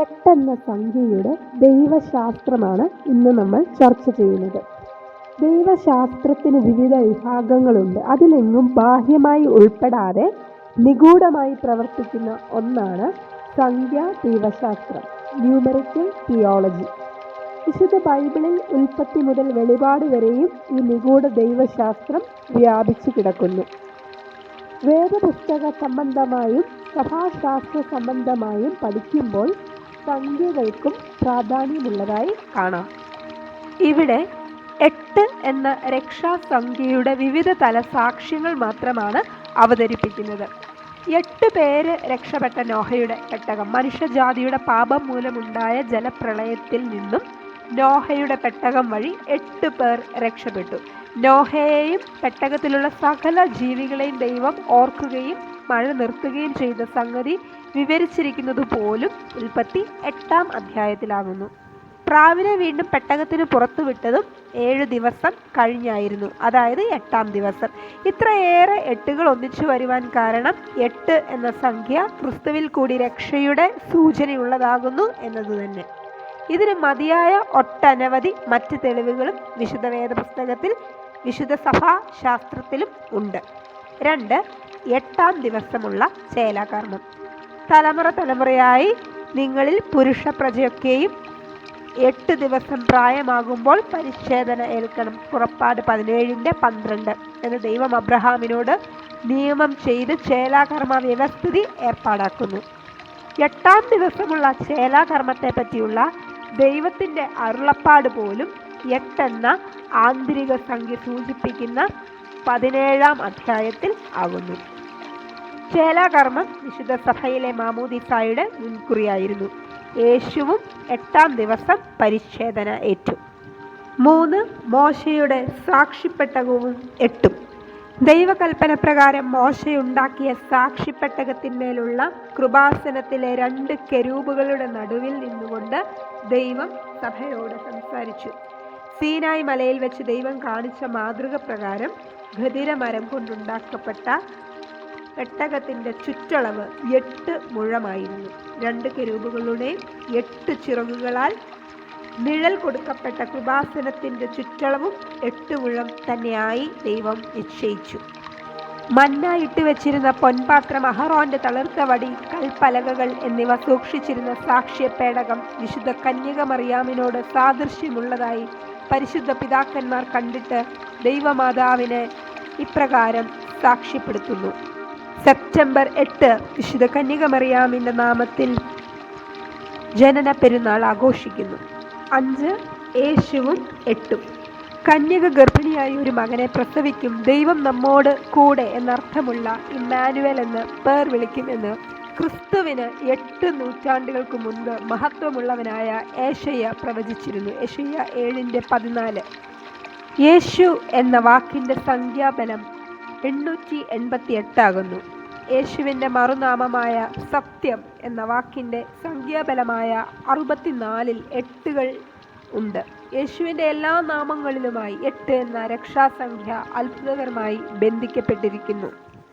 എട്ടെന്ന സംഖ്യയുടെ ദൈവശാസ്ത്രമാണ് ഇന്ന് നമ്മൾ ചർച്ച ചെയ്യുന്നത്. ദൈവശാസ്ത്രത്തിന് വിവിധ വിഭാഗങ്ങളുണ്ട്. അതിലെങ്ങും ബാഹ്യമായി ഉൾപ്പെടാതെ നിഗൂഢമായി പ്രവർത്തിക്കുന്ന ഒന്നാണ് സംഖ്യാ ദൈവശാസ്ത്രം ന്യൂമറിക്കൽ തിയോളജി. വിശുദ്ധ ബൈബിളിൽ ഉൽപ്പത്തി മുതൽ വെളിപാട് വരെയും ഈ നിഗൂഢ ദൈവശാസ്ത്രം വ്യാപിച്ചു കിടക്കുന്നു. വേദപുസ്തക സംബന്ധമായും സഭാശാസ്ത്ര സംബന്ധമായും പഠിക്കുമ്പോൾ സംഖ്യകൾക്കും പ്രാധാന്യമുള്ളതായി കാണാം. ഇവിടെ എട്ട് എന്ന രക്ഷാസംഖ്യയുടെ വിവിധ തല സാക്ഷ്യങ്ങൾ മാത്രമാണ് അവതരിപ്പിക്കുന്നത്. എട്ട് പേര് രക്ഷപ്പെട്ട നോഹയുടെ പെട്ടകം മനുഷ്യജാതിയുടെ പാപം മൂലമുണ്ടായ ജലപ്രളയത്തിൽ നിന്നും നോഹയുടെ പെട്ടകം വഴി എട്ട് പേർ രക്ഷപ്പെട്ടു. നോഹയെയും പെട്ടകത്തിലുള്ള സകല ജീവികളെയും ദൈവം ഓർക്കുകയും മഴ നിർത്തുകയും ചെയ്ത സംഗതി വിവരിച്ചിരിക്കുന്നത് പോലും ഉൽപ്പത്തി എട്ടാം അധ്യായത്തിലാകുന്നു. പ്രാവിനെ വീണ്ടും പെട്ടകത്തിന് പുറത്തുവിട്ടതും ഏഴ് ദിവസം കഴിഞ്ഞായിരുന്നു. അതായത് എട്ടാം ദിവസം. ഇത്രയേറെ എട്ടുകൾ ഒന്നിച്ചു വരുവാൻ കാരണം എട്ട് എന്ന സംഖ്യ ക്രിസ്തുവിൽ കൂടി രക്ഷയുടെ സൂചനയുള്ളതാകുന്നു എന്നത് തന്നെ. ഇതിന് മതിയായ ഒട്ടനവധി മറ്റ് തെളിവുകളും വിശുദ്ധ വേദപുസ്തകത്തിൽ വിശുദ്ധ സഭാ ശാസ്ത്രത്തിലും ഉണ്ട്. രണ്ട് എട്ടാം ദിവസമുള്ള ചേലാകർമ്മം തലമുറ തലമുറയായി നിങ്ങളിൽ പുരുഷ പ്രജയൊക്കെയും എട്ട് ദിവസം പ്രായമാകുമ്പോൾ പരിച്ഛേദന ഏൽക്കണം. പുറപ്പാട് പതിനേഴിന്റെ പന്ത്രണ്ട് എന്ന് ദൈവം അബ്രഹാമിനോട് നിയമം ചെയ്ത് ചേലാകർമ്മ വ്യവസ്ഥിതി ഏർപ്പാടാക്കുന്നു. എട്ടാം ദിവസമുള്ള ചേലാകർമ്മത്തെ പറ്റിയുള്ള ദൈവത്തിന്റെ അരുളപ്പാട് പോലും എട്ടെന്ന ആന്തരിക സംഖ്യ സൂചിപ്പിക്കുന്ന പതിനേഴാം അധ്യായത്തിൽ ആകുന്നു. ചേലാകർമ്മം വിശുദ്ധ സഭയിലെ മാമൂദിസായുടെ മുൻകുറിയായിരുന്നു. യേശുവും എട്ടാം ദിവസം പരിച്ഛേദന ഏറ്റു. മൂന്ന് മോശയുടെ സാക്ഷിപ്പെട്ടകവും എട്ടും. ദൈവകൽപ്പന പ്രകാരം മോശയുണ്ടാക്കിയ സാക്ഷിപ്പെട്ടകത്തിന്മേലുള്ള കൃപാസനത്തിലെ രണ്ട് കെരൂപുകളുടെ നടുവിൽ നിന്നുകൊണ്ട് ദൈവം സഭയോട് സംസാരിച്ചു. സീനായ് മലയിൽ വെച്ച് ദൈവം കാണിച്ച മാതൃക പ്രകാരം ഖതിരമരം കൊണ്ടുണ്ടാക്കപ്പെട്ട പെട്ടകത്തിന്റെ ചുറ്റളവ് എട്ട് മുഴമായിരുന്നു. രണ്ട് കിരൂപുകളുടെ എട്ട് ചിറകുകളാൽ നിഴൽ കൊടുക്കപ്പെട്ട കൃപാസനത്തിന്റെ ചുറ്റളവും എട്ട് മുഴം തന്നെയായി ദൈവം നിശ്ചയിച്ചു. മന്ന ഇട്ട് വെച്ചിരുന്ന പൊൻപാത്രം അഹറോന്റെ തളിർത്ത വടി കൽപ്പലകകൾ എന്നിവ സൂക്ഷിച്ചിരുന്ന സാക്ഷ്യപേടകം വിശുദ്ധ കന്യക മറിയാമിനോട് സാദൃശ്യമുള്ളതായി പരിശുദ്ധ പിതാക്കന്മാർ കണ്ടിട്ട് ദൈവമാതാവിനെ ഇപ്രകാരം സാക്ഷ്യപ്പെടുത്തുന്നു. സെപ്റ്റംബർ എട്ട് വിശുദ്ധ കന്യക മറിയാമിന്റെ നാമത്തിൽ ജനന പെരുന്നാൾ ആഘോഷിക്കുന്നു. അഞ്ച് യേശുവും എട്ടും. കന്യക ഗർഭിണിയായി ഒരു മകനെ പ്രസവിക്കും. ദൈവം നമ്മോട് കൂടെ എന്നർത്ഥമുള്ള ഇമ്മാനുവൽ എന്ന് പേർ വിളിക്കുമെന്ന് ക്രിസ്തുവിന് എട്ട് നൂറ്റാണ്ടുകൾക്ക് മുൻപ് മഹത്വമുള്ളവനായ ഏഷയ്യ പ്രവചിച്ചിരുന്നു. ഏഷയ്യ ഏഴിന്റെ പതിനാല്. യേശു എന്ന വാക്കിന്റെ സംഖ്യാബലം എണ്ണൂറ്റി എൺപത്തി എട്ടാകുന്നു യേശുവിന്റെ മറുനാമമായ സത്യം എന്ന വാക്കിന്റെ സംഖ്യാബലമായ അറുപത്തിനാലിൽ എട്ടുകൾ ഉണ്ട്. യേശുവിന്റെ എല്ലാ നാമങ്ങളിലുമായി എട്ട് എന്ന രക്ഷാസംഖ്യ അത്ഭുതകരമായി ബന്ധിക്കപ്പെട്ടിരിക്കുന്നു.